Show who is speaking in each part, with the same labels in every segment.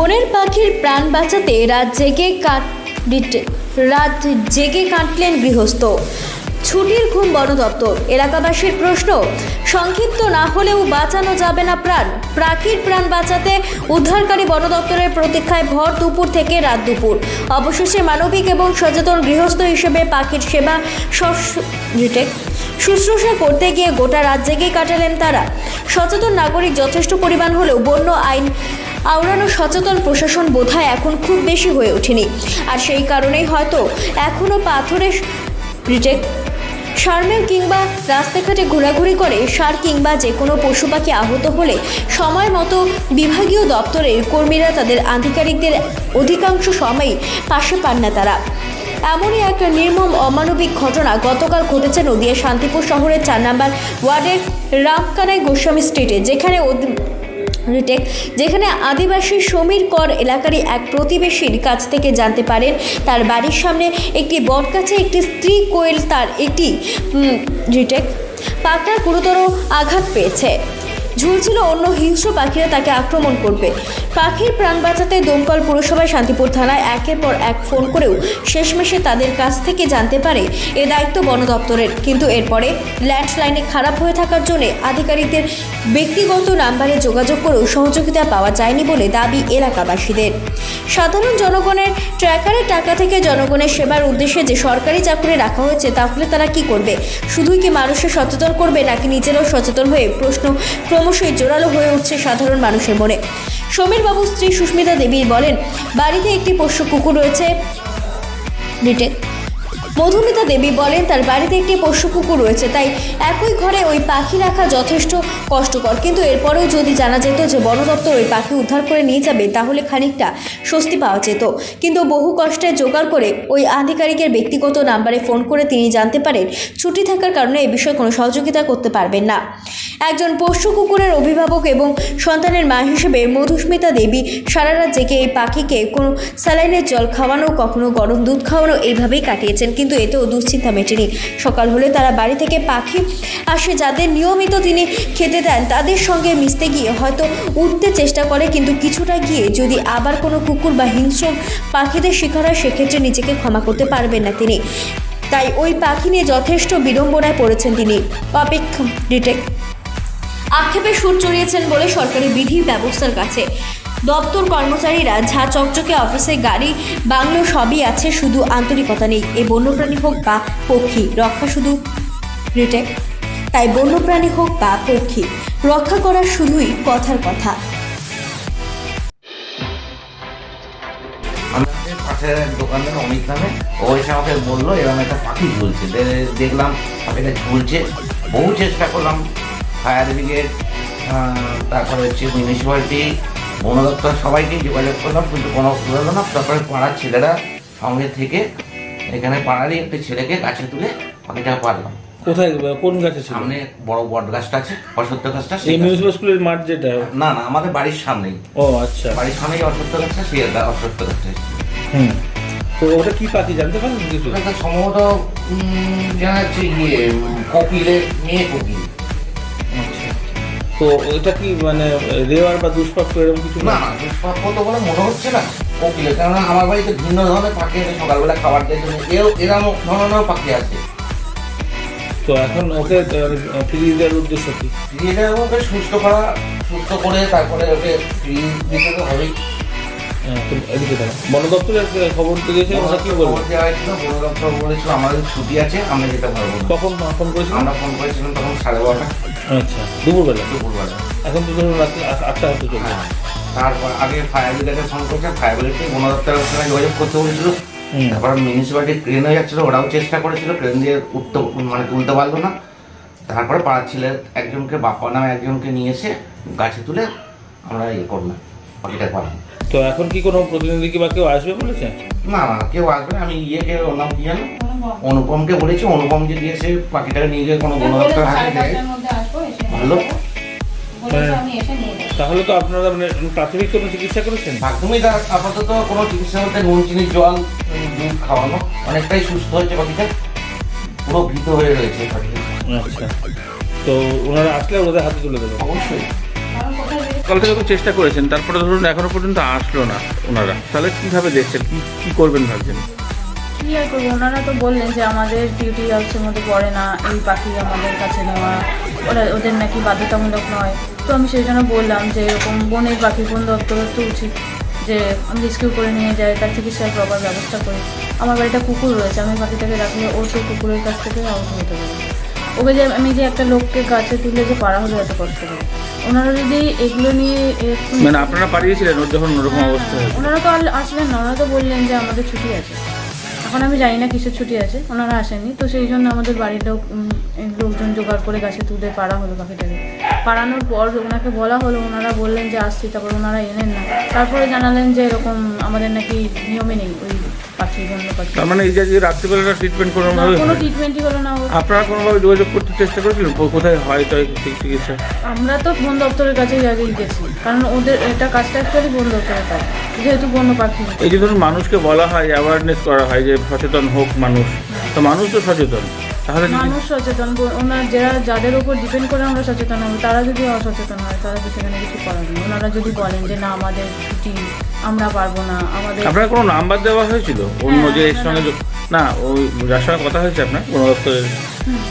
Speaker 1: বনের পাখির প্রাণ বাঁচাতে রাত জেগে কাট রাত জেগে কাটলেন গৃহস্থ। ছুটির ঘুম বন দপ্তর এলাকাবাসীর প্রশ্ন, সংক্ষিপ্ত না হলেও বাঁচানো যাবে না প্রাণ। পাখির প্রাণ বাঁচাতে উদ্ধারকারী বন দপ্তরের প্রতীক্ষায় ভর দুপুর থেকে রাত দুপুর। অবশেষে মানবিক এবং সচেতন গৃহস্থ হিসেবে পাখির সেবা শুশ্রূষা করতে গিয়ে গোটা রাত জেগেই কাটালেন তারা। সচেতন নাগরিক যথেষ্ট পরিমাণ হলেও বন্য আইন আওড়ানো সচেতন প্রশাসন বোধহয় এখন খুব বেশি হয়ে ওঠেনি। আর সেই কারণেই হয়তো এখনও পাথরের রিটেক সারমেল কিংবা রাস্তাঘাটে ঘোরাঘুরি করে সার কিংবা যে কোনো পশু পাখি আহত হলে সময় মতো বিভাগীয় দপ্তরের কর্মীরা তাদের আধিকারিকদের অধিকাংশ সময়ই পাশে পান না তারা। এমনই একটা নির্মম অমানবিক ঘটনা গতকাল ঘটেছে নদিয়া শান্তিপুর শহরের চার নম্বর ওয়ার্ডের রামকানাই গোস্বামী স্ট্রিটে, যেখানে রিটেক, যেখানে আদিবাসী সমীর কর এলাকারই এক প্রতিবেশীর কাছ থেকে জানতে পারেন, তার বাড়ির সামনে একটি বটগাছে একটি স্ত্রী কোয়েল তার একটি রিটেক পাকড়ার গুরুতর আঘাত পেয়েছে। ঝুলছিল অন্য হিংস্র পাখিরা তাকে আক্রমণ করবে। পাখির প্রাণ বাঁচাতে দমকল পুরসভা শান্তিপুর থানায় একের পর এক ফোন করেও শেষমেশে তাদের কাছ থেকে জানতে পারে এ দায়িত্ব বন দপ্তরের। কিন্তু এরপরে ল্যান্ডলাইনে খারাপ হয়ে থাকার জন্য আধিকারিকদের ব্যক্তিগত নাম্বারে যোগাযোগ করেও সহযোগিতা পাওয়া যায়নি বলে দাবি এলাকাবাসীদের। সাধারণ জনগণের ট্র্যাকারের টাকা থেকে জনগণের সেবার উদ্দেশ্যে যে সরকারি চাকরি রাখা হয়েছে, তাহলে তারা কি করবে? শুধুই কি মানুষের সচেতন করবে নাকি নিজেরাও সচেতন হয়ে প্রশ্ন ক্রমশই জোরালো হয়ে উঠছে সাধারণ মানুষের মনে। সমীর বাবু স্ত্রী সুস্মিতা দেবী বলেন, বাড়িতে একটি পোষ্য কুকুর রয়েছে। ডিটেল মধুমিতা দেবী বলেন, তার বাড়িতে একটি পোষ্য কুকুর রয়েছে, তাই একই ঘরে ওই পাখি রাখা যথেষ্ট কষ্টকর। কিন্তু এরপরেও যদি জানা যেত যে বন দপ্তর ওই পাখি উদ্ধার করে নিয়ে যাবে, তাহলে খানিকটা স্বস্তি পাওয়া যেত। কিন্তু বহু কষ্টে জোগাড় করে ওই আধিকারিকের ব্যক্তিগত নাম্বারে ফোন করে তিনি জানতে পারেন, ছুটি থাকার কারণে এ বিষয়ে কোনো সহযোগিতা করতে পারবেন না। একজন পোষ্য কুকুরের অভিভাবক এবং সন্তানের মা হিসেবে মধুস্মিতা দেবী সারা রাত জেগে এই পাখিকে কোনো স্যালাইনের জল খাওয়ানো, কখনো গরম দুধ খাওয়ানো এইভাবেই কাটিয়েছেন। কিন্তু এতেও দুশ্চিন্তা মেটেনি। সকাল হলে তারা বাড়ি থেকে পাখি আসে যাদের নিয়মিত তিনি খেতে দেন। তাদের সঙ্গে মিশতে গিয়ে হয়তো উঠতে চেষ্টা করে, কিন্তু কিছুটা গিয়ে যদি আবার কোনো কুকুর বা হিংস্র পাখিদের শিকার হয়, সেক্ষেত্রে নিজেকে ক্ষমা করতে পারবেন না তিনি। তাই ওই পাখি নিয়ে যথেষ্ট বিড়ম্বনায় পড়েছেন তিনি। অপেক্ষা ডিটেক্ট আক্ষেপে সুর চড়িয়েছেন বলে সরকারি বিধির ব্যবস্থার কাছে। দপ্তর কর্মচারীরা ঝা চকচকে অফিসে গাড়ি, বাংলো সবই আছে, শুধু আন্তরিকতা নেই। এ বন্যপ্রাণী হোক বা পক্ষী, রক্ষা শুধু রিটেক। তাই বন্যপ্রাণী হোক বা পক্ষী, রক্ষা করা শুধুই কথার কথা।
Speaker 2: ও এসে আমাকে বলল এরকম একটা পাখি ঝুলছে। দেখলাম পাখিটা ঝুলছে, বহু চেষ্টা করলাম ফায়ার ব্রিগেড তারপরে হচ্ছে মিউনিসিপ্যালিটি বন দপ্তর সবাইকে যোগাযোগ করলাম কিন্তু কোনো অসুবিধা হলো না। তারপরে পাড়ার ছেলেরা সঙ্গে থেকে এখানে পাড়ারই একটা ছেলেকে গাছে তুলে পাখিটা পারলাম
Speaker 3: কোথায় কোন গাছে ছিল?
Speaker 2: সামনে বড় বট গাছটা আছে অসত্য গাছটা
Speaker 3: এই মিউনিসিপাল স্কুলের মাঠ যেটা?
Speaker 2: না না আমাদের বাড়ির সামনেই।
Speaker 3: ও আচ্ছা।
Speaker 2: বাড়ির সামনেই অসত্য গাছটা সেই অসত্য গাছটা
Speaker 3: হুম। তো ওটা কি পাখি জানতে পারলেন কিছু?
Speaker 2: সম্ভবত উম, জানা যাচ্ছে ইয়ে উম, কোকিলের মেয়ে
Speaker 3: আচ্ছা তো এটা কি মানে রেওয়ার বা দুষ্প্রাপ্য এরকম কিছু
Speaker 2: না দুষ্প্রাপ্য তো বলে মনে হচ্ছে না কোকিলের। কেননা আমার বাড়িতে ভিন্ন ধরনের পাখি আছে সকালবেলা খাবার দেয় জন্য এও এরকম ধরনেরও পাখি আছে।
Speaker 3: তো এখন ওকে ফ্রিজ ফিরিয়ে দেওয়ার উদ্দেশ্য কি?
Speaker 2: এটা ওকে সুস্থ করা সুস্থ করে তারপরে ওকে ফ্রিজ দিতে তো হবেই।
Speaker 3: বন খবর ওরা কি বলব
Speaker 2: বন দপ্তর আমাদের ছুটি আছে আমরা
Speaker 3: ফোন
Speaker 2: আমরা ফোন করেছিলাম তখন
Speaker 3: এখন
Speaker 2: তারপর আগে ফায়ার ফোন করছে যোগাযোগ করতে তারপর যাচ্ছিল ওরাও চেষ্টা করেছিল ক্রেন দিয়ে উঠতে মানে তুলতে পারল না তারপরে পাড়ার ছেলে একজনকে বাপ্পা নামে একজনকে নিয়ে এসে গাছে তুলে আমরা ইয়ে করলাম। পাখিটা
Speaker 3: তো এখন কি কোনো প্রতিনিধি কি বা কেউ আসবে বলেছে?
Speaker 2: না না কেউ আসবে না আমি ইয়েকে ওর নাম কি জানো? অনুপমকে বলেছি অনুপম যদি এসে পাখিটাকে নিয়ে গিয়ে কোনো বন দপ্তর হাতে দেয় ভালো
Speaker 3: তাহলে তো আপনারা মানে প্রাথমিক কোনো চিকিৎসা করেছেন?
Speaker 2: প্রাথমিক আপাতত কোনো চিকিৎসা করতে নুন চিনির জল দুধ খাওয়ানো। অনেকটাই সুস্থ হয়েছে পাখিটা। পুরো ভীত হয়ে রয়েছে পাখিটা।
Speaker 3: আচ্ছা। তো ওনারা আসলে ওদের হাতে তুলে দেবেন।
Speaker 2: অবশ্যই।
Speaker 3: সকাল থেকে তো চেষ্টা করেছেন, তারপরে ধরুন এখনও পর্যন্ত আসলো না ওনারা। তাহলে কীভাবে দেখছেন? কি কি করবেন ভাবছেন?
Speaker 4: কি আর করব? ওনারা তো বললেন যে আমাদের ডিউটি হাউসের মধ্যে পড়ে না, এই পাখি আমাদের কাছে নেওয়া, ওরা, ওদের নাকি বাধ্যতামূলক নয়। তো আমি সেই জন্য বললাম যে এরকম বনের পাখি বন দপ্তরের তো উচিত যে আমি রেস্কিউ করে নিয়ে যাই তার চিকিৎসার প্রপার ব্যবস্থা করি। আমার বাড়িটা কুকুর রয়েছে, আমি পাখিটাকে রাখলে ও তো কুকুরের কাছ থেকে আউট হতে পারে ওকে যে আমি যে একটা লোককে গাছে তুলে যে পারা হলে এত কষ্ট করে। ওনারা যদি এগুলো নিয়ে
Speaker 3: মানে আপনারা পাঠিয়েছিলেন ওর যখন ওরকম অবস্থা
Speaker 4: ওনারা তো আসলেন না ওনারা তো বললেন যে আমাদের ছুটি আছে। এখন আমি জানি না কিসের ছুটি আছে ওনারা আসেননি। তো সেই জন্য আমাদের বাড়ির লোক লোকজন জোগাড় করে গাছে তুলে পাড়া হলো পাখিটাকে। পাড়ানোর পর ওনাকে বলা হলো ওনারা বললেন যে আসছি তারপর ওনারা এলেন না। তারপরে জানালেন যে এরকম আমাদের নাকি নিয়মে নেই ওই পাখি বন্য পাখি।
Speaker 3: তার মানে এই যে রাত্রিবেলাটা ট্রিটমেন্ট কোনো ভাবে
Speaker 4: কোনো ট্রিটমেন্টই হলো না
Speaker 3: আপনারা কোনোভাবে যোগাযোগ করতে চেষ্টা করেছিলেন? কোথায় হয় তো চিকিৎসা?
Speaker 4: আমরা তো বন দপ্তরের গেছি কারণ ওদের এটা কাজটা অ্যাকচুয়ালি বন দপ্তরের কাজ। যেহেতু বন্য পাখি।
Speaker 3: এই যে ধরুন মানুষকে বলা হয় অ্যাওয়ারনেস করা হয় যে সচেতন হোক মানুষ। তো মানুষ তো সচেতন। তাহলে
Speaker 4: মানুষ সচেতন ওনার যারা যাদের উপর ডিপেন্ড করে আমরা সচেতন হব তারা যদি অসচেতন হয় তারা তো সেখানে কিছু করার নেই। ওনারা যদি বলেন যে না আমাদের ছুটি আমরা পারব না আমাদের
Speaker 3: আপনার কোনো নাম্বার দেওয়া হয়েছিল? অন্য
Speaker 4: হ্যাঁ,
Speaker 3: যে এর সঙ্গে না। ওই যার সঙ্গে কথা হয়েছে আপনার কোনো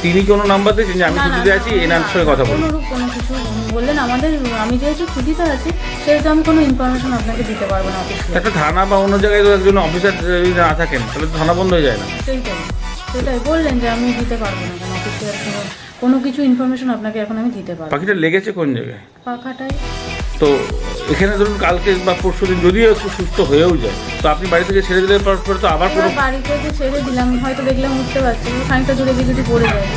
Speaker 3: তিনি কোনো নাম্বার দিয়েছেন যে আমি ছুটিতে আছি এনার সঙ্গে কথা বলুন
Speaker 4: কোনোরূপ কোনো কিছু বললেন আমাদের আমি যেহেতু ছুটিতে আছি সেহেতু আমি কোনো ইনফরমেশন আপনাকে দিতে পারব না অফিসে
Speaker 3: একটা থানা বা অন্য জায়গায় তো একজন অফিসার যদি না থাকেন তাহলে থানা বন্ধ হয়ে যায় না।
Speaker 4: সেইটাই সেটাই বললেন যে আমি দিতে পারব না কারণ অফিসে আর কোনো কোনো কিছু ইনফরমেশন আপনাকে এখন আমি দিতে পারব
Speaker 3: পাখিটা লেগেছে কোন জায়গায়?
Speaker 4: পাখাটাই।
Speaker 3: তো এখানে ধরুন কালকে বা পরশু দিন যদিও একটু সুস্থ হয়েও যায় তো আপনি বাড়ি থেকে ছেড়ে দিলে পর তো আবার কোনো
Speaker 4: বাড়িতে যে ছেড়ে দিলাম হয়তো দেখলাম উঠতে পারছি খানিকটা দূরে গিয়ে যদি পড়ে যায়।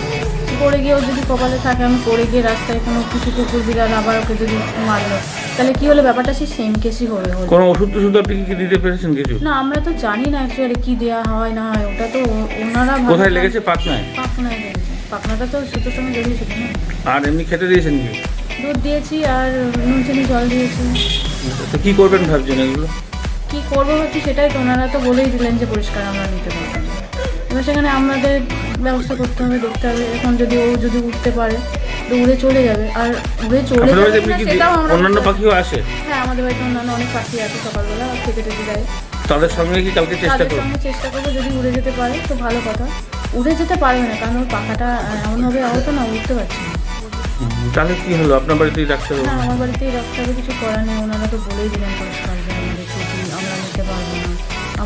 Speaker 4: পড়ে গিয়েও যদি কপালে থাকে আমি পড়ে গিয়ে রাস্তায় কোনো কিছু কুকুর বিড়াল আবার ওকে যদি মারলো তাহলে কি হলো? ব্যাপারটা সেই সেম কেসই হবে
Speaker 3: কোনো ওষুধ টষুধ আপনি কি দিতে পেরেছেন কিছু?
Speaker 4: না আমরা তো জানি না অ্যাকচুয়ালি কি দেওয়া হয় না হয় ওটা তো ওনারা
Speaker 3: কোথায় লেগেছে? পাকনায়
Speaker 4: পাখনায় লেগেছে। পাখনাটা তো সুতোর সঙ্গে জড়িয়েছিল না?
Speaker 3: আর এমনি খেতে দিয়েছেন কি?
Speaker 4: দুধ দিয়েছি আর নুন চিনি জল দিয়েছি।
Speaker 3: তো কি করবেন ভাবছেন এগুলো?
Speaker 4: কি করব হচ্ছে সেটাই তো ওনারা তো বলেই দিলেন যে পরিষ্কার আমরা নিতে পারব। এবার সেখানে আমাদের ব্যবস্থা করতে হবে দেখতে হবে। এখন যদি ও যদি উঠতে পারে তো উড়ে চলে যাবে। আর উড়ে চলে যাবে সেটাও আমরা
Speaker 3: অন্যান্য পাখিও আসে?
Speaker 4: হ্যাঁ আমাদের বাড়িতে অন্যান্য অনেক পাখি আছে সকালবেলা থেকে টেকে যায়
Speaker 3: তাদের সঙ্গে কি কালকে চেষ্টা করব?
Speaker 4: সঙ্গে চেষ্টা করব যদি উড়ে যেতে পারে তো ভালো কথা। উড়ে যেতে পারবে না কারণ ওর পাখাটা এমনভাবে আহত না উঠতে পারছে না।
Speaker 3: তাহলে কি হলো? আপনার বাড়িতেই
Speaker 4: না আমার বাড়িতেই রাখতে কিছু করার নেই ওনারা তো বলেই দিলেন পরিষ্কার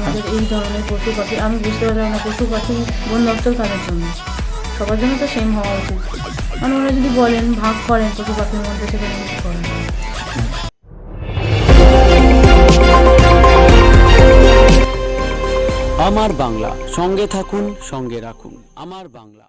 Speaker 4: আমাদের এই ধরনের পশু পাখি, আমি বুঝতে পারলাম না পশু পাখি বন দপ্তর কাদের জন্য। সবার জন্য তো সেম হওয়া উচিত। মানে ওরা যদি বলেন, ভাগ করেন পশু পাখির মধ্যে সেখানে কিছু করেন।
Speaker 5: আমার বাংলা, সঙ্গে থাকুন, সঙ্গে রাখুন। আমার বাংলা।